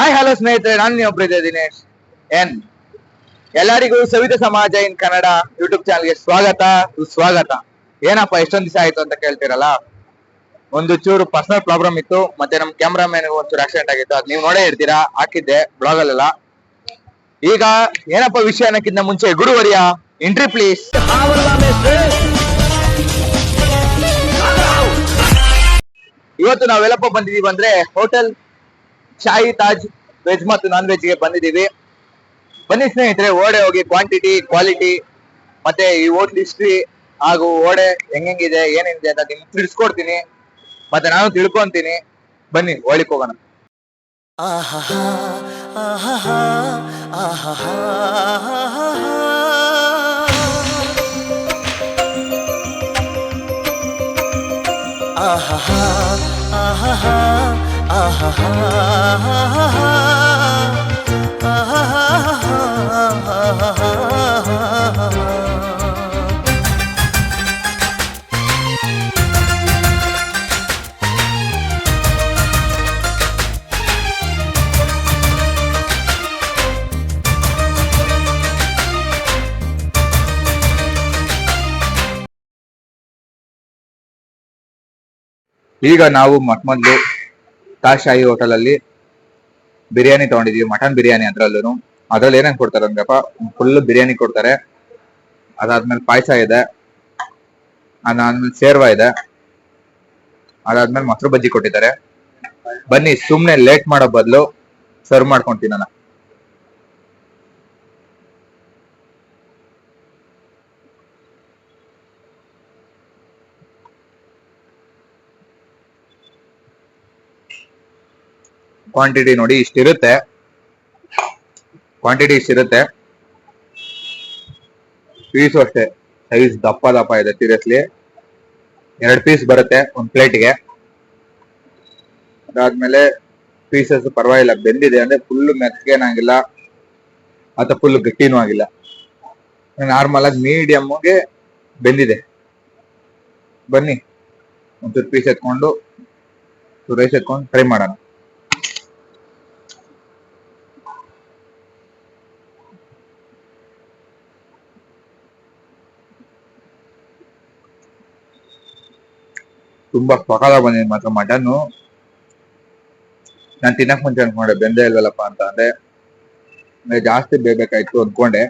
Hi hello ಸ್ನೇಹಿತರೆ, ನಾನು ನೀವೊಬ್ಬರಿದ್ದೆ Dinesh. N ಎಲ್ಲರಿಗೂ ಸವಿತ ಸಮಾಜ ಇನ್ ಕನ್ನಡ ಯೂಟ್ಯೂಬ್ ಚಾನಲ್ಗೆ ಸ್ವಾಗತ. ಸುಸ್ವಾಗತ. ಏನಪ್ಪ, ಎಷ್ಟೊಂದ್ ದಿವಸ ಆಯ್ತು ಅಂತ ಕೇಳ್ತೀರಲ್ಲ? ಒಂದು ಚೂರು ಪರ್ಸನಲ್ ಪ್ರಾಬ್ಲಮ್ ಇತ್ತು. ಮತ್ತೆ ನಮ್ ಕ್ಯಾಮ್ರಾಮನ್ ಒಂಚೂರು ಆಕ್ಸಿಡೆಂಟ್ ಆಗಿತ್ತು. ಅದ್ ನೀವು ನೋಡೇ ಇರ್ತೀರಾ? ಹಾಕಿದ್ದೆ ಬ್ಲಾಗ್ ಅಲ್ಲೆಲ್ಲ. ಈಗ ಏನಪ್ಪ ವಿಷಯ ಅನ್ನಕ್ಕಿಂತ ಮುಂಚೆ ಗುರುವರಿಯ ಎಂಟ್ರಿ ಪ್ಲೀಸ್ ಇವತ್ತು ನಾವೆಲ್ಲಪ್ಪ ಬಂದಿದೀವಿ ಅಂದ್ರೆ ಹೋಟೆಲ್ ಶಾಹಿ ತಾಜ್ ವೆಜ್ ಮತ್ತು ನಾನ್ ವೆಜ್ಗೆ ಬಂದಿದ್ದೀವಿ. ಬನ್ನಿ ಸ್ನೇಹಿತರೆ, ಓಡೆ ಹೋಗಿ ಕ್ವಾಂಟಿಟಿ ಕ್ವಾಲಿಟಿ ಮತ್ತೆ ಈ ಹೋಟ್ಲ್ ಹಿಸ್ಟ್ರಿ ಹಾಗೂ ಓಡೆ ಹೆಂಗೆಂಗಿದೆ, ಏನೇನಿದೆ ಅಂತ ನಿಮ್ಗೆ ತಿಳಿಸ್ಕೊಡ್ತೀನಿ. ಮತ್ತೆ ನಾನು ತಿಳ್ಕೊಂತೀನಿ. ಬನ್ನಿ ಹೋಳಿಕ್ ಹೋಗೋಣ. ಆಹಾ ಆಹಾ ಆಹಾ ಈಗ ನಾವು ಮೊದಲು ತಾಜ್ ಶಾಹಿ ಹೋಟೆಲ್ ಅಲ್ಲಿ ಬಿರಿಯಾನಿ ತಗೊಂಡಿದೀವಿ, ಮಟನ್ ಬಿರಿಯಾನಿ ಅದ್ರಲ್ಲೂ ಅದ್ರಲ್ಲಿ ಏನೇನ್ ಕೊಡ್ತಾರೆ ಅಂದ್ರಪ್ಪ ಫುಲ್ ಬಿರಿಯಾನಿ ಕೊಡ್ತಾರೆ. ಅದಾದ್ಮೇಲೆ ಪಾಯಸ ಇದೆ. ಅದಾದ್ಮೇಲೆ ಸೇರ್ವ ಇದೆ. ಅದಾದ್ಮೇಲೆ ಮೊಸರು ಬಜ್ಜಿ ಕೊಟ್ಟಿದ್ದಾರೆ. ಬನ್ನಿ, ಸುಮ್ನೆ ಲೇಟ್ ಮಾಡೋ ಬದಲು ಸರ್ವ್ ಮಾಡ್ಕೊಂತೀನಿ ನಾನು ಕ್ವಾಂಟಿಟಿ ನೋಡಿ ಇಷ್ಟಿರುತ್ತೆ. ಕ್ವಾಂಟಿಟಿ ಇಷ್ಟಿರುತ್ತೆ. ಪೀಸು ಅಷ್ಟೇ. ಸೈಜ್ ದಪ್ಪ ದಪ್ಪ ಇದೆ ಸೀರಿಯಸ್ಲಿ ಎರಡು ಪೀಸ್ ಬರುತ್ತೆ ಒಂದ್ ಪ್ಲೇಟ್ಗೆ ಅದಾದ್ಮೇಲೆ ಪೀಸಸ್ ಪರವಾಗಿಲ್ಲ, ಬೆಂದಿದೆ ಅಂದ್ರೆ ಫುಲ್ ಮೆತ್ತಗೇನಾಗಿಲ್ಲ ಅಥವಾ ಫುಲ್ ಗಟ್ಟಿನೂ ಆಗಿಲ್ಲ. ನಾರ್ಮಲ್ ಆಗಿ ಮೀಡಿಯಮ್ಗೆ ಬೆಂದಿದೆ. ಬನ್ನಿ, ಒಂಚೂರು ಪೀಸ್ ಎತ್ಕೊಂಡು ರೈಸ್ ಎತ್ಕೊಂಡು ಫ್ರೈ ಮಾಡೋಣ. ತುಂಬಾ ಸ್ವಕಾಲ ಬಂದಿದೆ ಮಾತ್ರ ಮಟನ್ನು ನಾನ್ ತಿನ್ನಕ್ ಮುಂಚೆ ಅನ್ಕೊಂಡೆ, ಬೆಂದೇ ಇಲ್ವಲ್ಲಪ್ಪ ಅಂತ ಅಂದ್ರೆ ಜಾಸ್ತಿ ಬೇಯ್ಬೇಕಾಯ್ತು ಅನ್ಕೊಂಡೆ.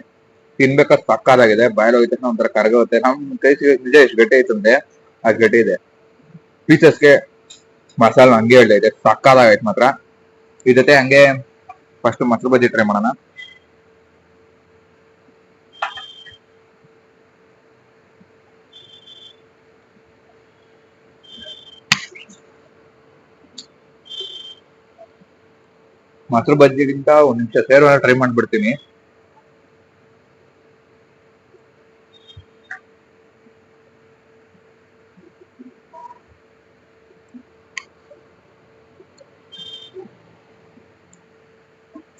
ತಿನ್ಬೇಕಾದ್ ಸಕ್ಕದಾಗಿದೆ ಬಾಯಲ್ ತಕ್ಷಣ ಒಂಥರ ಕರಗುತ್ತೆ ನಮ್ ಕೈ ನಿಜ ಎಷ್ಟು ಗಟ್ಟಿ ಅಂದ್ರೆ, ಅಷ್ಟು ಗಟ್ಟಿ ಇದೆ. ಪೀಸಸ್ಗೆ ಮಸಾಲ ಹಂಗೆ ಹೇಳಿದೆ ಸಕ್ಕದಾಗೈತೆ ಮಾತ್ರ. ಈ ಜೊತೆ ಹಂಗೆ ಫಸ್ಟ್ ಮೊಸರು ಬಜ್ಜಿ ಟ್ರೈ ಮಾಡೋಣ. ಮೊಸರು ಬಜ್ಜಿಗಿಂತ ಒಂದ್ ನಿಮಿಷ ಸೇರೋಣ ಟ್ರೈ ಮಾಡ್ಬಿಡ್ತೀನಿ.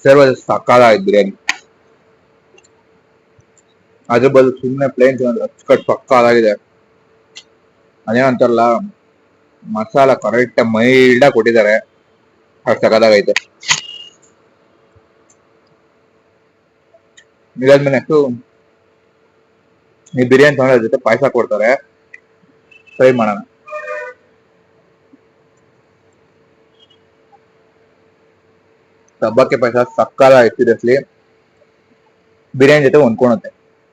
ಸೇರುವ ಸಕಾಲ ಬಿರಿಯಾನಿ. ಅದ್ರ ಬದಲು ಸುಮ್ಮನೆ ಪ್ಲೇನ್ ಅಚ್ಚುಕಟ್ಟು ಸಕ್ಕದಾಗಿದೆ ಅದೇನಂತಾರಲ್ಲ, ಮಸಾಲ ಕರೆಕ್ಟ್ ಮೈಲ್ಡ್ ಕೊಟ್ಟಿದ್ದಾರೆ. ಅಷ್ಟು ಸಕ್ಕದಾಗೈತೆ ಇದಾದ್ಮೇಲೆ ನೆಕ್ಸ್ಟ್ ಈ ಬಿರಿಯಾನಿ ತಗೊಂಡ್ರ ಜೊತೆ ಪಾಯಸ ಕೊಡ್ತಾರೆ. ಫ್ರೈ ಮಾಡೋಣ. ಸಬ್ಬಕ್ಕೆ ಪಾಯಸ ಸಕ್ಕದ ಸೀರಿಯಸ್ಲಿ ಬಿರಿಯಾನಿ ಜೊತೆ ಹೊಂದ್ಕೊಳುತ್ತೆ.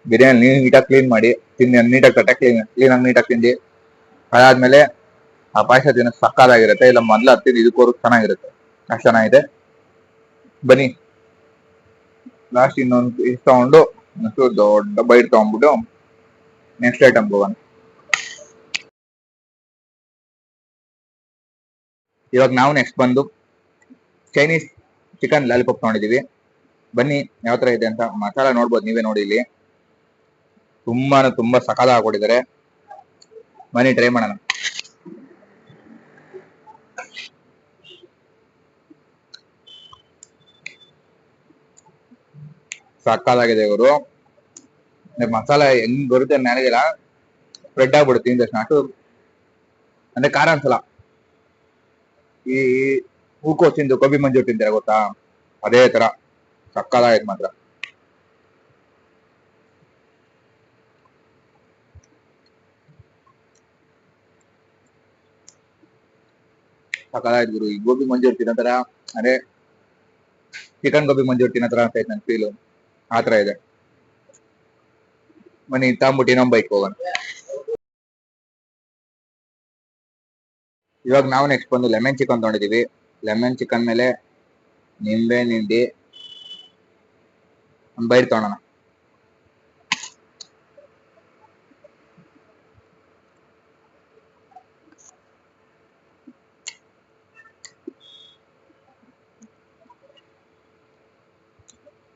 ಬಿರಿಯಾನಿ ನೀಟಾಗಿ ಕ್ಲೀನ್ ಮಾಡಿ, ತಿಂದು ನೀಟಾಗಿ ತಟ್ಟೆ ಕ್ಲೀನ್ ಕ್ಲೀನಾಗಿ ನೀಟಾಗಿ ತಿಂದು. ಅದಾದ್ಮೇಲೆ ಆ ಪಾಯಸ ತಿನ್ನೋ ಸಕ್ಕದಾಗಿರುತ್ತೆ ಇಲ್ಲ ಮೊದ್ಲು ಹತ್ತಿದ ಇದಕ್ಕೋರು ಚೆನ್ನಾಗಿರುತ್ತೆ. ಅಷ್ಟು ಚೆನ್ನಾಗಿದೆ. ಬನ್ನಿ. ಲಾಸ್ಟ್ ಇನ್ನೊಂದು ಪೀಸ್ ತಗೊಂಡು ಮತ್ತು ದೊಡ್ಡ ಬೈಟ್ ತಗೊಂಡ್ಬಿಟ್ಟು ನೆಕ್ಸ್ಟ್ ಐಟಮ್ ಹೋಗೋಣ ಇವಾಗ ನಾವು ನೆಕ್ಸ್ಟ್ ಬಂದು ಚೈನೀಸ್ ಚಿಕನ್ ಲಾಲಿಪಾಪ್ ತಗೊಂಡಿದೀವಿ ಬನ್ನಿ ಯಾವ ತರ ಇದೆ ಅಂತ ಮಸಾಲ ನೋಡ್ಬೋದು, ನೀವೇ ನೋಡಿ ಇಲ್ಲಿ. ತುಂಬಾನು ತುಂಬಾ ಸಕಾಲ ಹಾಕೊಟ್ಟಿದ್ದಾರೆ ಬನ್ನಿ ಟ್ರೈ ಮಾಡೋಣ. ಸಕ್ಕದಾಗಿದೆ ಇವರು. ಮಸಾಲ ಹೆಂಗ್ ಬರುತ್ತೆ ನನಗಿಲ್ಲ. ಸ್ಪ್ರೆಡ್ ಆಗ್ಬಿಡುತ್ತೆ ತಿಂದ ತಕ್ಷಣ ಅಂದ್ರೆ ಖಾರ ಅನ್ಸಲ್ಲ. ಈ ಹೂಕೋಸ್ ತಿಂದು ಗೋಬಿ ಮಂಜೂರ್ ತಿಂತಾರೆ ಗೊತ್ತಾ? ಅದೇ ತರ. ಸಕ್ಕಾದಾಗಿದೆ ಮಾತ್ರ. ಸಕ್ಕದಾಯ್ತು ಗುರು. ಈ ಗೋಬಿ ಮಂಜೂರ್ ತಿನ್ನೋ ತರ, ಅದೇ ಚಿಕನ್ ಗೋಬಿ ಮಂಜೂರ್ ತಿನ್ನೋ ತರ ಆಗ್ತೈತೆ ನನ್ ಫೀಲು ಆ ತರ ಇದೆ. ಮನಿ ತಾಂಬುಟಿ ಇನ್ನೊಂದ್ ಬೈಕ್ ಹೋಗೋಣ. ಇವಾಗ ನಾವು ನೆಕ್ಸ್ಟ್ ಬಂದು ಲೆಮನ್ ಚಿಕನ್ ತಗೊಂಡಿದೀವಿ. ಲೆಮನ್ ಚಿಕನ್ ಮೇಲೆ ನಿಂಬೆ ನಿಂಡಿ ಒಂದ್ ಬೈಟ್ ತಗೊಳೋಣ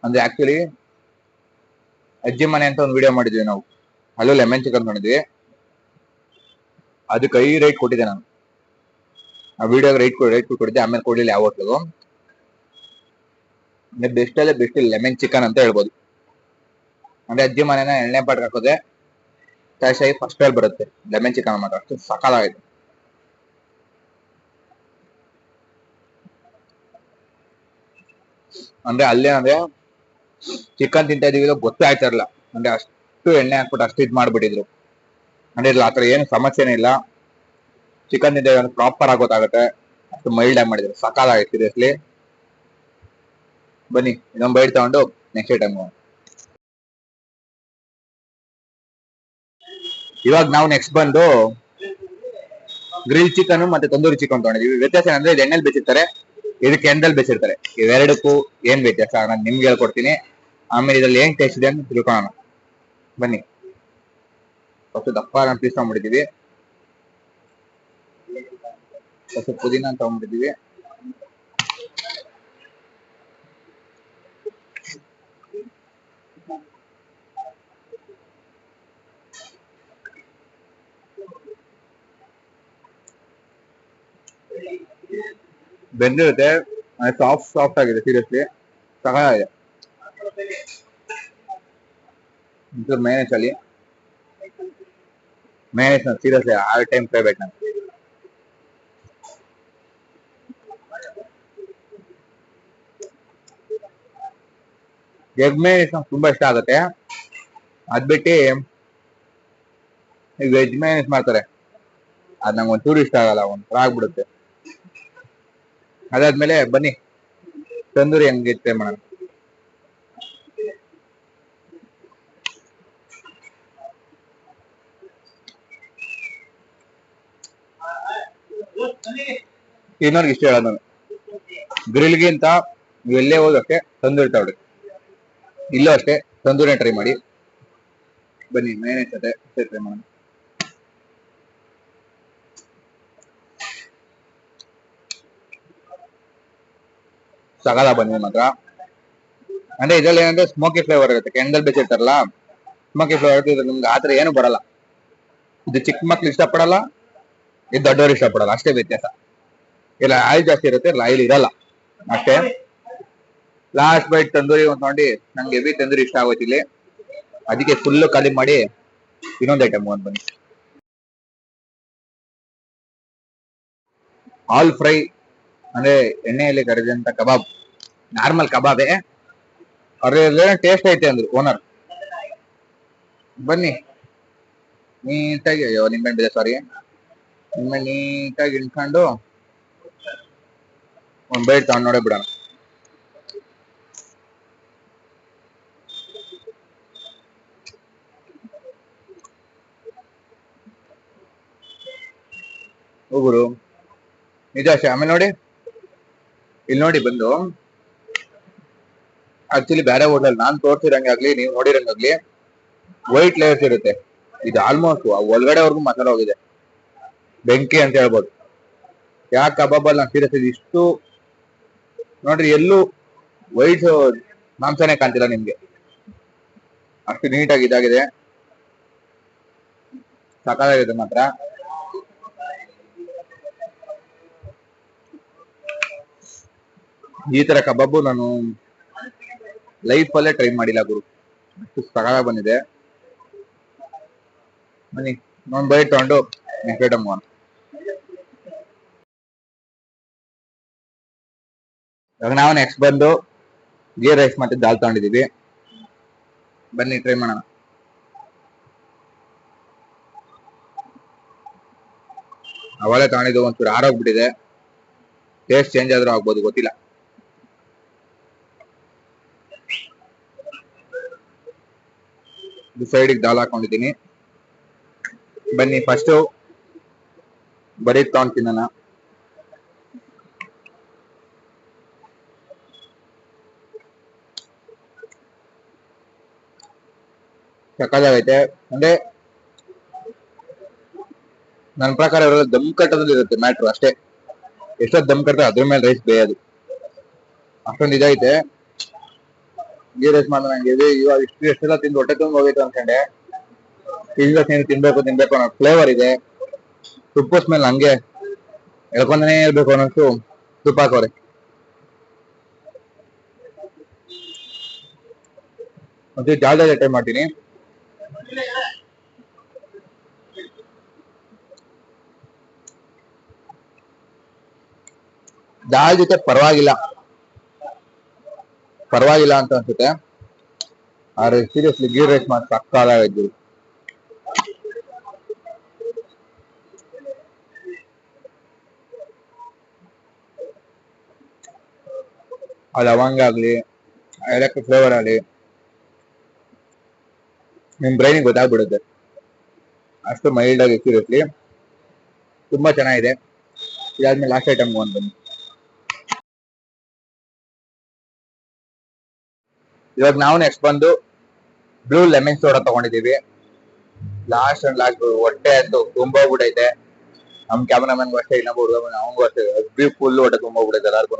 ಅಂದ್ರೆ ಆಕ್ಚುಲಿ ಅಜ್ಜಿ ಮನೆ ಅಂತ ಒಂದು ವಿಡಿಯೋ ಮಾಡಿದ್ವಿ ನಾವು. ಅಲ್ಲೂ ಲೆಮನ್ ಚಿಕನ್ ಮಾಡಿದ್ವಿ ಅದಕ್ಕೆ ಐ ರೈಟ್ ಕೊಟ್ಟಿದ್ದೆ ನಾನು. ಆ ವಿಡಿಯೋಗೆ ರೈಟ್ ರೈಟ್ ಕೊಟ್ಟಿದ್ದೆ, ಆಮೇಲೆ ಕೊಡ್ಲಿಲ್ಲ ಯಾವ ಹೋಟ್ಲಿಗೂ ಬೆಸ್ಟ್ ಅಲ್ಲೇ ಬೆಸ್ಟ್ ಲೆಮನ್ ಚಿಕನ್ ಅಂತ ಹೇಳ್ಬೋದು. ಅಂದ್ರೆ ಅಜ್ಜಿ ಮನೆನ ಎಣ್ಣೆ ಪಾಟ್ಗೆ ಹಾಕೋದೆ ಫ್ರೆಶ್ ಆಗಿ ಫಸ್ಟ್ ಅಲ್ಲಿ ಬರುತ್ತೆ. ಲೆಮನ್ ಚಿಕನ್ ಮಾತ್ರ ಸಕಾಲಾಗಿದೆ ಅಂದ್ರೆ ಅಲ್ಲೇ ಅಂದ್ರೆ ಚಿಕನ್ ತಿಂತ ಇದೀವಿ ಗೊತ್ತೇ ಆಯ್ತಾ ಇರಲ್ಲ ಅಂದ್ರೆ ಅಷ್ಟು ಎಣ್ಣೆ ಹಾಕ್ಬಿಟ್ಟು ಅಷ್ಟು ಇದ್ ಮಾಡ್ಬಿಟ್ಟಿದ್ರು. ಅಂದ್ರೆ ಇಲ್ಲ ಆತರ ಏನು ಸಮಸ್ಯೆನೇ ಇಲ್ಲ. ಚಿಕನ್ ತಿಂತ ಪ್ರಾಪರ್ ಆಗಿ ಗೊತ್ತಾಗುತ್ತೆ. ಅಷ್ಟು ಮೈಲ್ಡ್ ಆಗಿ ಮಾಡಿದ್ರು. ಸಕಾಲಾಗಿ ಸೀರಿಯಸ್ಲಿ ಬನ್ನಿ, ಇನ್ನೊಂದು ಬೈಟ್ ತಗೊಂಡು ನೆಕ್ಸ್ಟ್ ಟೈಮ್ ಇವಾಗ ನಾವು ನೆಕ್ಸ್ಟ್ ಬಂದು ಗ್ರಿಲ್ ಚಿಕನ್ ಮತ್ತೆ ತಂದೂರಿ ಚಿಕನ್ ತಗೊಂಡಿದ್ವಿ. ವ್ಯತ್ಯಾಸ ಏನಂದ್ರೆ ಇದು ಎಣ್ಣೆಲ್ ಬೇಸಿರ್ತಾರೆ ಇದಕ್ಕೆ ಎಣ್ಣೆಲ್ ಬೇಸಿರ್ತಾರೆ ಇವೆರಡಕ್ಕೂ ಏನ್ ವ್ಯತ್ಯಾಸ? ನಾನು ನಿಮ್ಗೆ ಹೇಳ್ಕೊಡ್ತೀನಿ. ಆಮೇಲೆ ಇದ್ರಲ್ಲಿ ಏನ್ ಟೇಸ್ಟ್ ಇದೆ ಅಂತ ತಿಳ್ಕೊಳ್ಳೋಣ. ಬನ್ನಿ. ಫಸ್ಟ್ ದಪ್ಪ ಪೀಸ್ ತಗೊಂಡ್ಬಿಟ್ಟಿದೀವಿ. ಫಸ್ಟ್ ಪುದೀನ ತಗೊಂಡ್ಬಿಟ್ಟಿದೀವಿ. ಬೆಂದಿರುತ್ತೆ ಸಾಫ್ಟ್ ಸಾಫ್ಟ್ ಆಗಿದೆ ಸೀರಿಯಸ್ಲಿ ಸಹಾಯ ಮೇನೇಜ್ ಅಲ್ಲಿ manage seriously all time favourite ನಂಗೆ ಎಗ್ ಮೇನೇಜ್ ನಂಗೆ ತುಂಬಾ ಇಷ್ಟ ಆಗುತ್ತೆ ಅದ್ ಬಿಟ್ಟು ವೆಜ್ ಮೇನೇಜ್ ಮಾಡ್ತಾರೆ ಅದ್ ನಂಗೆ ಒಂಚೂರು ಇಷ್ಟ ಆಗಲ್ಲ ಒಂಥರ ಆಗ್ಬಿಡುತ್ತೆ ಅದಾದ್ಮೇಲೆ ಬನ್ನಿ ತಂದೂರಿ ಹೆಂಗಿತ್ತೆ ಮಾಡೋಣ ಇನ್ನೊಂದು ಇಷ್ಟ ಹೇಳೋದು. ನಾನು ಗ್ರಿಲ್ಗಿಂತ ಎಲ್ಲೇ ಹೋದಕ್ಕೆ ತಂದೂರಿ ತಗೊಳ್ಳಿ ಇಲ್ಲೂ ಅಷ್ಟೇ, ತಂದೂರಿನ ಟ್ರೈ ಮಾಡಿ. ಬನ್ನಿ ಮೇನೇಜ್ ಜೊತೆ ಟ್ರೈ ಮಾಡೋಣ. ಸಗಲ ಬನ್ನಿ ಮಾತ್ರ ಅಂದ್ರೆ ಇದ್ರಲ್ಲಿ ಏನಂದ್ರೆ ಸ್ಮೋಕಿ ಫ್ಲೇವರ್ ಇರುತ್ತೆ. ಕೆಂಡಲ್ ಬೆಚ್ಚಿರ್ತಾರಲ್ಲ ಸ್ಮೋಕಿ ಫ್ಲೇವರ್ ಇರುತ್ತೆ ನಿಮ್ಗೆ ಆತರ ಏನು ಬರಲ್ಲ. ಇದು ಚಿಕ್ಕ ಮಕ್ಳು ಇಷ್ಟಪಡಲ್ಲ ಇದು ದೊಡ್ಡವರು ಇಷ್ಟಪಡಲ್ಲ ಅಷ್ಟೇ ವ್ಯತ್ಯಾಸ. ಇಲ್ಲ ಆಯಿಲ್ ಜಾಸ್ತಿ ಇರುತ್ತೆ, ಇಲ್ಲ ಆಯಿಲ್ ಇರಲ್ಲ. ಅಷ್ಟೇ. ಲಾಸ್ಟ್ ಬೈಟ್ ತಂದೂರಿ ಒಂದು ನೋಡಿ ನಂಗೆ ಹೆವಿ ತಂದೂರಿ ಇಷ್ಟ ಆಗೋಯ್ತು ಇಲ್ಲಿ. ಅದಕ್ಕೆ ಫುಲ್ ಖಾಲಿ ಮಾಡಿ ಇನ್ನೊಂದು ಐಟಮ್ ಒಂದು ಬನ್ನಿ. ಆಲ್ ಫ್ರೈ ಅಂದ್ರೆ ಎಣ್ಣೆಯಲ್ಲಿ ಕರೆದಂತ ಕಬಾಬ್. ನಾರ್ಮಲ್ ಕಬಾಬೇ. ಅದ್ರಲ್ಲಿ ಟೇಸ್ಟ್ ಐತೆ ಅಂದ್ರು ಓನರ್ ಬನ್ನಿ. ನೀಟಾಗಿ, ಅಯ್ಯೋ, ನಿಂಬೆಹಣ್ಣು ಸಾರಿ ನಿಂಬೆ ನೀಟಾಗಿ ಇಳ್ಕೊಂಡು ಒಂದ್ ಬೈಟ್ ತಗೊಂಡ್ ನೋಡೇ ಬಿಡೋಣ. ಉಗುರು ನಿಜ ಆಮೇಲೆ ನೋಡಿ. ಇಲ್ಲಿ ನೋಡಿ ಬಂದು. ಆಕ್ಚುಲಿ ಬೇರೆ ಹೋಟೆಲ್ ನಾನ್ ತೋರ್ಸಿರಂಗಾಗ್ಲಿ, ನೀವು ನೋಡಿರಂಗಾಗ್ಲಿ ವೈಟ್ ಲೇಯರ್ಸ್ ಇರುತ್ತೆ. ಇದು ಆಲ್ಮೋಸ್ಟ್ ಒಳಗಡೆವರೆಗೂ ಮಸಾಲ ಹೋಗಿದೆ ಬೆಂಕಿ ಅಂತ ಹೇಳ್ಬೋದು. ಯಾಕೆ ಕಬಾಬಲ್ಲಿ ನಾನು ಸೀರಿಯಸ್ ಇಷ್ಟು ನೋಡ್ರಿ ಎಲ್ಲೂ ವೈಟ್ ಮಾಂಸನೇ ಕಾಣ್ತಿಲ್ಲ ನಿಮ್ಗೆ. ಅಷ್ಟು ನೀಟಾಗಿ ಇದಾಗಿದೆ. ಸಕಾಲಾಗಿದೆ ಮಾತ್ರ. ಈ ತರ ಕಬಾಬು ನಾನು ಲೈಫ್ ಅಲ್ಲೇ ಟ್ರೈ ಮಾಡಿಲ್ಲ ಗುರು. ಅಷ್ಟು ಸಕಾಲ ಬಂದಿದೆ. ಬನ್ನಿ, ನಾನು ಬೈಟ್ ತಗೊಂಡು ನೆಕ್ಸ್ಟ್ ಐಟಮ್ ಇವಾಗ ನಾವು ನೆಕ್ಸ್ಟ್ ಬಂದು ಗೀರ್ ರೈಸ್ ಮತ್ತೆ ದಾಲ್ ತಗೊಂಡಿದೀವಿ ಬನ್ನಿ ಟ್ರೈ ಮಾಡೋಣ. ಅವಳೆ ತಗೊಂಡಿದ್ದು, ಒಂಚೂರು ಆರೋಗ್ಬಿಟ್ಟಿದೆ ಟೇಸ್ಟ್ ಚೇಂಜ್ ಆದ್ರೂ ಆಗ್ಬೋದು, ಗೊತ್ತಿಲ್ಲ. ಇದು ಸೈಡಿಗೆ ದಾಲ್ ಹಾಕೊಂಡಿದ್ದೀನಿ. ಬನ್ನಿ ಫಸ್ಟು ಬರೀ ತಗೊಂಡ್ ತಿನ್ನೋಣ. ಸಕ್ಕದಾಗೈತೆ ಅಂದ್ರೆ ನನ್ನ ಪ್ರಕಾರ ಇವರೆಲ್ಲ ದಮ್ ಕಟ್ಟೋದ್ರಲ್ಲಿ ಇರುತ್ತೆ ಮ್ಯಾಟ್ರು ಅಷ್ಟೇ. ಎಷ್ಟೊತ್ತು ದಮ್ ಕಟ್ತಾರೆ ಅದ್ರ ಮೇಲೆ ರೈಸ್ ಬೇಯೋದು. ಅಷ್ಟೊಂದು ಇದೈತೆ ಈ ರೈಸ್ ಮಾಡಿದ್ರೆ ನಂಗೆ ಇದು. ಇವಾಗ ಇಷ್ಟು ಎಷ್ಟೆಲ್ಲ ತಿಂದು ಹೊಟ್ಟೆ ತುಂಬ ಹೋಗಿತ್ತು ಅನ್ಕೊಂಡೆ. ಇಲ್ಲ ತಿನ್ ತಿನ್ಬೇಕು ತಿನ್ಬೇಕು ಅನ್ನೋ ಫ್ಲೇವರ್ ಇದೆ. ತುಪ್ಪ ಸ್ಮೆಲ್ ಹಂಗೆ ಎಳ್ಕೊಂಡನೇ ಇರ್ಬೇಕು ಅನ್ನೋಷ್ಟು ತುಪ್ಪ ಹಾಕೋರೆ. ಮತ್ತೆ ಜಾಲದಲ್ಲಿ ಟೈಮ್ ಮಾಡ್ತೀನಿ. ದಾಲ್ ಜೊತೆ ಪರವಾಗಿಲ್ಲ. ಪರವಾಗಿಲ್ಲ ಅಂತ ಅನ್ಸುತ್ತೆ. ಆದ್ರೆ ಸೀರಿಯಸ್ಲಿ ಗೀರ್ ರೈಸ್ ಮಾಡಿ ಸಕ್ಕಾಲಾಗಿದ್ದು ಆ ಲವಂಗ ಆಗ್ಲಿ ಏಲಕ್ಕಿ ಫ್ಲೇವರ್ ಆಗಲಿ ನಿಮ್ ಬ್ರೈನಿಗೆ ಗೊತ್ತಾಗ್ಬಿಡುತ್ತೆ. ಅಷ್ಟು ಮೈಲ್ಡ್ ಆಗಿ ಸೀರಿಯಸ್ಲಿ ತುಂಬಾ ಚೆನ್ನಾಗಿದೆ. ಇದಾದ್ಮೇಲೆ ಲಾಸ್ಟ್ ಐಟಮ್ ಒಂದು ಬನ್ನಿ. ಇವಾಗ ನಾವು ನೆಕ್ಸ್ಟ್ ಬಂದು ಬ್ಲೂ ಲೆಮನ್ ಸೋಡಾ ತಗೊಂಡಿದೀವಿ ಲಾಸ್ಟ್ ಅಂಡ್ ಲಾಸ್ಟ್ ಹೊಟ್ಟೆ ಅಂತೂ ತುಂಬೋಗ್ಬಿಟ್ಟೈತೆ ನಮ್ ಕ್ಯಾಮರಾಮನ್ಗೂ ಅಷ್ಟೇ, ಇನ್ನೊಬ್ಬ ಹುಡುಗ ಅವನಿಗೂ ಅಷ್ಟೇ. ಅಗ್ರಿ ಫುಲ್ ಹೊಟ್ಟೆ ತುಂಬೋಗ್ಬಿಡೈತೆ ಎಲ್ಲಾರ್ಗು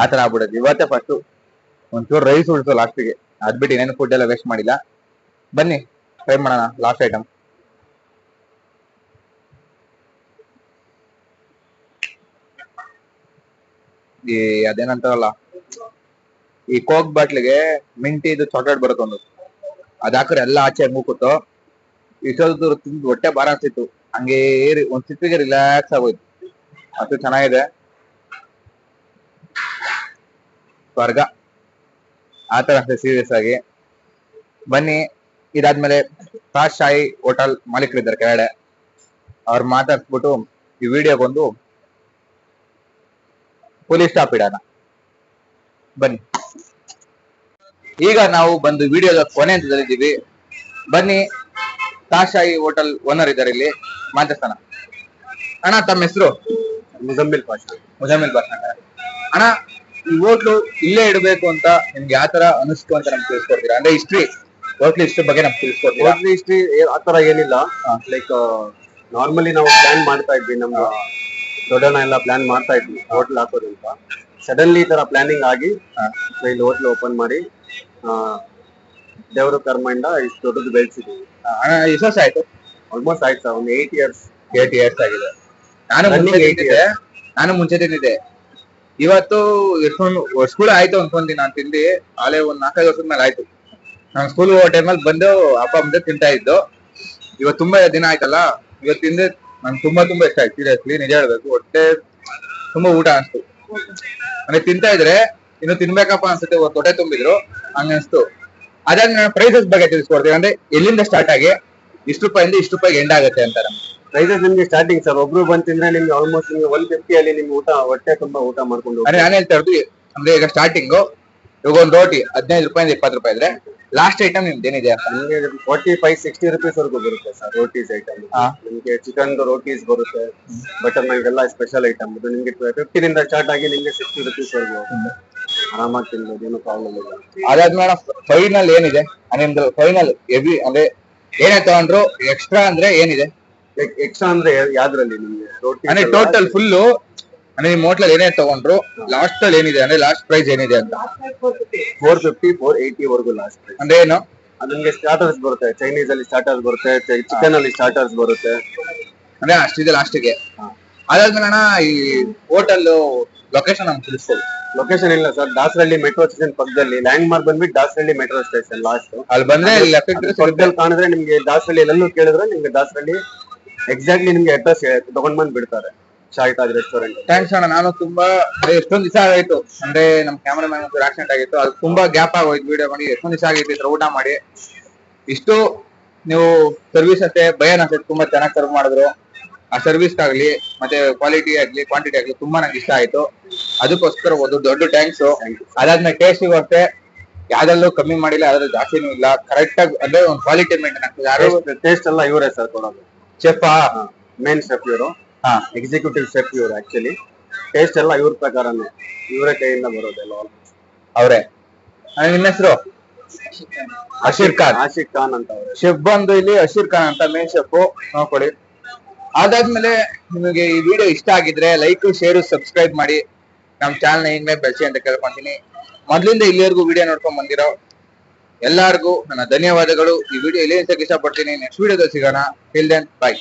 ಆ ತರ ಆಗ್ಬಿಡೈತೆ ಇವತ್ತೇ ಫಸ್ಟ್ ಒಂಚೂರು ರೈಸ್ ಉಳಿತು ಲಾಸ್ಟಿಗೆ ಅದ್ಬಿಟ್ಟು ಏನೇನು ಫುಡ್ ಎಲ್ಲ ವೇಸ್ಟ್ ಮಾಡಿಲ್ಲ. ಬನ್ನಿ ಟ್ರೈ ಮಾಡೋಣ ಲಾಸ್ಟ್ ಐಟಮ್ ಈ ಅದೇನಂತಾರಲ್ಲ, ಈ ಕೋಕ್ ಬಾಟ್ಲಿಗೆ ಮಿಂಟಿದು ಚಾಕ್ಲೇಟ್ ಬರುತ್ತೆ ಒಂದು. ಅದ್ ಹಾಕ್ರೆ ಎಲ್ಲ ಆಚೆ ಮೂಕುತ್ತು ಇಷ್ಟೊತ್ತು ತಿಂದು ಹೊಟ್ಟೆ ಭಾರ ಆಗ್ತಿತ್ತು ಹಂಗೆ ಏರಿ ಒಂದ್ ಸಿಟ್ಟಿಗೆ ರಿಲ್ಯಾಕ್ಸ್ ಆಗೋಯ್ತು. ಅಷ್ಟು ಚೆನ್ನಾಗಿದೆ. ಸ್ವರ್ಗ. ಆತರ ಅಷ್ಟೇ ಸೀರಿಯಸ್ ಆಗಿ. ಬನ್ನಿ ಇದಾದ್ಮೇಲೆ ತಾಜ್ ಶಾಹಿ ಹೋಟೆಲ್ ಮಾಲೀಕರಿದ್ದಾರೆ ಕೆಳಗಡೆ. ಅವ್ರು ಮಾತಾಡ್ಸ್ಬಿಟ್ಟು ಈ ವಿಡಿಯೋಗೊಂದು ಪೊಲೀಸ್ ಸ್ಟಾಪ್ ಇಡೋಣ. ಬನ್ನಿ. ಈಗ ನಾವು ಬಂದು ವಿಡಿಯೋದ ಕೊನೆ ಹಂತದಲ್ಲಿದ್ದೀವಿ ಬನ್ನಿ ತಾಶಾಯಿ ಹೋಟೆಲ್ ಓನರ್ ಇದ್ದಾರೆ ಇಲ್ಲಿ. ಮಾತಾಡ್ತಾನ ಅಣ್ಣ ತಮ್ಮ ಹೆಸರು? ಮುಜಮ್ಮಿಲ್ ಪಾಷ. ಮುಜಮ್ಮಿಲ್ ಬಾಷ್ ಅಣ್ಣ ಈ ಹೋಟ್ಲು ಇಲ್ಲೇ ಇಡಬೇಕು ಅಂತ ನಿಮ್ಗೆ ಯಾವ ತರ ಅನಿಸ್ತು ಅಂತ ನಮ್ಗೆ ತಿಳಿಸ್ಕೊಡ್ತೀರಾ? ಅಂದ್ರೆ ಹಿಸ್ಟ್ರಿ ಹೋಟ್ಲ್ ಹಿಸ್ಟ್ರಿ ಬಗ್ಗೆ ನಮ್ಗೆ ತಿಳಿಸ್ಕೊಡ್ತೀರಾ? ಹೋಟ್ಲ್ ಹಿಸ್ಟ್ರಿ ತರ ಏನಿಲ್ಲ. ಲೈಕ್ ನಾರ್ಮಲಿ ನಾವು ಪ್ಲಾನ್ ಮಾಡ್ತಾ ಇದ್ವಿ ನಮ್ಮ ದೊಡ್ಡಣ್ಣ ಎಲ್ಲ ಪ್ಲಾನ್ ಮಾಡ್ತಾ ಇದ್ವಿ ಹೋಟ್ಲ್ ಹಾಕೋದು ಅಂತ. ಸಡನ್ಲಿ ಈ ತರ ಪ್ಲಾನಿಂಗ್ ಆಗಿ ಇಲ್ಲಿ ಹೋಟ್ಲ್ ಓಪನ್ ಮಾಡಿ ದೇವರ ಕರ್ಮಂಡ ಇಷ್ಟು ದೊಡ್ಡದು ಬೆಳೆಸಿದ್ವಿ. ಅಣ್ಣ ಎಷ್ಟು ವರ್ಷ ಆಯ್ತು? ಆಲ್ಮೋಸ್ಟ್ ಆಯ್ತು ಸರ್ ಒಂದು ಏಟ್ ಇಯರ್ಸ್ ಏಟ್ ಇಯರ್ಸ್ ಆಗಿದೆ. ನಾನು Running ಮುಂಚೆ eight ತಿಂದಿದ್ದೆ. ನಾನು ಮುಂಚೆ ತಿಂದಿದ್ದೆ. ಇವತ್ತು ಎಷ್ಟೊಂದು ವರ್ಷಗಳು ಆಯ್ತು ಅನ್ಕೊಂತೀನಿ ನಾನು ತಿಂದು. ಆಲೆ ಒಂದ್ ನಾಲ್ಕೈದು ವರ್ಷದ ಮೇಲೆ ಆಯ್ತು. ನಾನು ಸ್ಕೂಲ್ ಹೋಗೋ ಟೈಮಲ್ಲಿ ಬಂದು ಅಪ್ಪ ಮುಂದೆ ತಿಂತಾ ಇದ್ದು. ಇವತ್ತು ತುಂಬಾ ದಿನ ಆಯ್ತಲ್ಲ ಇವತ್ತು ತಿಂದೆ ನಂಗೆ ತುಂಬಾ ತುಂಬಾ ಇಷ್ಟ ಆಯ್ತು. ಸೀರಿಯಸ್ಲಿ ನಿಜ ಹೇಳ್ಬೇಕು ಹೊಟ್ಟೆ ತುಂಬಾ ಊಟ ಅನ್ಸ್ತು. ಅಂದ್ರೆ ತಿಂತಾ ಇದ್ರೆ ಇನ್ನು ತಿನ್ಬೇಕಪ್ಪ ಅನ್ಸುತ್ತೆ ಹೊಟ್ಟೆ ತುಂಬಿದ್ರು ಹಂಗ ಅನ್ಸ್ತು. ನಾನು ಪ್ರೈಸಸ್ ಬಗ್ಗೆ ತಿಳಿಸ್ಕೊಡ್ತೀನಿ. ಅಂದ್ರೆ ಎಲ್ಲಿಂದ ಸ್ಟಾರ್ಟ್ ಆಗಿ ಇಷ್ಟು ರೂಪಾಯಿಂದ ಇಷ್ಟು ರೂಪಾಯಿಗೆ ಎಂಡ್ ಆಗುತ್ತೆ ಅಂತ ಪ್ರೈಸಸ್ ನಿಮ್ಗೆ ಸ್ಟಾರ್ಟಿಂಗ್ ಸರ್ ಒಬ್ರು ಬಂದ್ ತಿಂದ್ರೆ ನಿಮ್ಗೆ ಆಲ್ಮೋಸ್ಟ್ ನಿಮ್ಗೆ ಒನ್ ಫಿಫ್ಟಿ ಅಲ್ಲಿ ನಿಮ್ಗೆ ಊಟ ಹೊಟ್ಟೆ ತುಂಬಾ ಊಟ ಮಾಡ್ಕೊಂಡು ಅಂದ್ರೆ ನಾನು ಹೇಳ್ತಾ ಇರೋದು ಅಂದ್ರೆ ಈಗ ಸ್ಟಾರ್ಟಿಂಗ್ ಇವಾಗ ಒಂದು ರೋಟಿ ಹದಿನೈದು ರೂಪಾಯಿಂದ ಇಪ್ಪತ್ತು ರೂಪಾಯಿ ಇದ್ರೆ ಲಾಸ್ಟ್ ಐಟಮ್ ನಿಮ್ದು ಏನಿದೆ? ನಿಮಗೆ ಫೋರ್ಟಿ ಫೈವ್ ಸಿಕ್ಸ್ಟಿ ರುಪೀಸ್ ವರೆಗೂ ಬರುತ್ತೆ ಸರ್ ರೋಟೀಸ್ ಐಟಮ್ ನಿಮಗೆ ನಿಮ್ಗೆ ಚಿಕನ್ ರೋಟೀಸ್ ಬರುತ್ತೆ ಬಟರ್ ನಾನ್ ಎಲ್ಲ ಸ್ಪೆಷಲ್ ಐಟಮ್ ಇದು ನಿಮ್ಗೆ ಫಿಫ್ಟಿನಿಂದ ಸ್ಟಾರ್ಟ್ ಆಗಿ ನಿಮಗೆ ಸಿಕ್ಸ್ಟಿ ರುಪೀಸ್ ವರೆಗೂ. ಆರಾಮಾಗಿ ತಿನ್ಬೋದು ಏನು ಪ್ರಾಬ್ಲಮ್ ಇಲ್ಲ. ಅದಾದ್ಮೇಲೆ ಫೈನಲ್ ಏನಿದೆ? ನಿಮ್ದು ಫೈನಲ್ ಎವಿ ಅಂದ್ರೆ ಏನೇ ತಗೊಂಡ್ರು ಎಕ್ಸ್ಟ್ರಾ ಅಂದ್ರೆ ಏನಿದೆ? ಎಕ್ಸ್ಟ್ರಾ ಅಂದ್ರೆ ಯಾವ್ದ್ರಲ್ಲಿ ನಿಮ್ಗೆ? ರೋಟಿ ಅಂದ್ರೆ ಟೋಟಲ್ ಫುಲ್ಲು ಅಂದ್ರೆ ನಿಮ್ ಹೋಟ್ಲಲ್ಲಿ ಏನೇ ತಗೊಂಡ್ರು ಲಾಸ್ಟ್ ಅಲ್ಲಿ ಏನಿದೆ ಅಂದ್ರೆ ಲಾಸ್ಟ್ ಪ್ರೈಸ್ ಏನಿದೆ ಅಂತ. ಫೋರ್ ಫಿಫ್ಟಿ ಫೋರ್ ಏಯ್ಟಿ ವರೆಗೂ ಲಾಸ್ಟ್ ಅಂದ್ರೆ ಏನು? ಅದು ನಿಮ್ಗೆ ಸ್ಟಾರ್ಟರ್ಸ್ ಬರುತ್ತೆ ಚೈನೀಸ್ ಅಲ್ಲಿ ಸ್ಟಾರ್ಟರ್ಸ್ ಬರುತ್ತೆ ಚಿಕನ್ ಅಲ್ಲಿ ಸ್ಟಾರ್ಟರ್ಸ್ ಬರುತ್ತೆ. ಅಂದ್ರೆ ಅಷ್ಟಿದೆ ಲಾಸ್ಟಿಗೆ ಅದಾದ್ಮೇಲೆ ಅಣ್ಣ ಈ ಹೋಟೆಲ್ ಲೊಕೇಶನ್ ನಮ್ಗೆ ತಿಳಿಸ್ತೀವಿ ಲೊಕೇಶನ್ ಇಲ್ಲ ಸರ್ ದಾಸರಳ್ಳಿ ಮೆಟ್ರೋ ಸ್ಟೇಷನ್ ಪಕ್ಕದಲ್ಲಿ. ಲ್ಯಾಂಡ್ ಮಾರ್ಕ್ ಬಂದ್ಬಿಟ್ಟು ದಾಸರಳ್ಳಿ ಮೆಟ್ರೋ ಸ್ಟೇಷನ್ ಲಾಸ್ಟ್ ಅಲ್ಲಿ ಬಂದ್ರೆ. ಪಕ್ಕದಲ್ಲಿ ಕಾಣಿದ್ರೆ ನಿಮ್ಗೆ ದಾಸರಳ್ಳಿ ಎಲ್ಲೂ ಕೇಳಿದ್ರೆ ನಿಮ್ಗೆ ದಾಸರಳ್ಳಿ ಎಕ್ಸಾಕ್ಟ್ಲಿ ನಿಮ್ಗೆ ಅಡ್ರೆಸ್ ತಗೊಂಡ್ ಬಂದ್ ಬಿಡ್ತಾರೆ. ಶಾಹಿತಾಜ್ ರೆಸ್ಟೋರೆಂಟ್ ಥ್ಯಾಂಕ್ಸ್ ಅಣ್ಣ ನಾನು ತುಂಬಾ ಅದೇ ಎಷ್ಟೊಂದ್ ದಿವಸ ಆಗೋಯ್ತು. ಅಂದ್ರೆ ನಮ್ ಕ್ಯಾಮರಾಮನ್ ಆಕ್ಸಿಡೆಂಟ್ ಆಗಿತ್ತು. ಅದು ತುಂಬಾ ಗ್ಯಾಪ್ ಆಗೋಯ್ತು ವಿಡಿಯೋ ಮಾಡಿ ಎಷ್ಟೊಂದ್ ದಿವಸ ಆಗಿತ್ತು ಇದ್ರ ಊಟ ಮಾಡಿ. ಇಷ್ಟು ನೀವು ಸರ್ವಿಸ್ ಅಷ್ಟೇ ಭಯ ಅನ್ಸುತ್ತೆ ತುಂಬಾ ಚೆನ್ನಾಗಿ ಸರ್ವ್ ಮಾಡಿದ್ರು. ಆ ಸರ್ವಿಸ್ ಆಗ್ಲಿ ಮತ್ತೆ ಕ್ವಾಲಿಟಿ ಆಗ್ಲಿ ಕ್ವಾಂಟಿಟಿ ಆಗ್ಲಿ ತುಂಬಾ ನಂಗೆ ಇಷ್ಟ ಆಯ್ತು. ಅದಕ್ಕೋಸ್ಕರ ಒಂದು ದೊಡ್ಡ ಥ್ಯಾಂಕ್ಸ್ ಅದಾದ್ಮೇಲೆ ಟೇಸ್ಟಿಗೂ ಅಷ್ಟೇ. ಯಾವ್ದಲ್ಲೂ ಕಮ್ಮಿ ಮಾಡಿಲ್ಲ ಯಾವ್ದು ಜಾಸ್ತಿನೂ ಇಲ್ಲ. ಕರೆಕ್ಟ್ ಆಗಿ ಅಂದ್ರೆ ಒಂದು ಕ್ವಾಲಿಟಿ ಮೇಂಟೈನ್ ಆಗ್ತದೆ. ಯಾರು ಟೇಸ್ಟ್ ಎಲ್ಲ ಇವರೇ ಸರ್ ಕೊಡೋದು. ಚೆಫ್ ಮೇನ್ ಶೆಫ್ ಇವರು. ಹಾ ಎಕ್ಸಿಕ್ಯೂಟಿವ್ ಶೆಫ್ ಇವರು ಆಕ್ಚುಲಿ ಟೇಸ್ಟ್ ಎಲ್ಲ ಇವ್ರ ಪ್ರಕಾರನೇ. ಇವರೇ ಕೈಯಿಂದ ಬರೋದೆಲ್ಲ ಅವರೇ ನಿಮ್ಮ ಹೆಸರು? ಅಶೀರ್ ಖಾನ್. ಆಶಿಕ್ ಖಾನ್ ಅಂತ ಅವ್ರೆ. ಶೆಫ್ ಬಂದು ಇಲ್ಲಿ ಅಶೀರ್ ಖಾನ್ ಅಂತ ಮೇನ್ ಶೆಫ್ ನೋಡ್ಕೊಳ್ಳಿ. ಅದಾದ್ಮೇಲೆ ನಿಮಗೆ ಈ ವಿಡಿಯೋ ಇಷ್ಟ ಆಗಿದ್ರೆ ಲೈಕ್ ಶೇರ್ ಸಬ್ಸ್ಕ್ರೈಬ್ ಮಾಡಿ. ನಮ್ಮ ಚಾನಲ್ ಇನ್ಮೇಲೆ ಬೆಳೆಸಿ ಅಂತ ಕೇಳ್ಕೊಂತೀನಿ. ಮೊದ್ಲಿಂದ ಇಲ್ಲಿವರೆಗೂ ವಿಡಿಯೋ ನೋಡ್ಕೊಂಡ್ ಬಂದಿರೋ ಎಲ್ಲಾರ್ಗೂ ನನ್ನ ಧನ್ಯವಾದಗಳು. ಈ ವಿಡಿಯೋ ಇಲ್ಲಿ ಇಷ್ಟಪಡ್ತೀನಿ ನೆಕ್ಸ್ಟ್ ವಿಡಿಯೋದಲ್ಲಿ ಸಿಗೋಣ. Till then bye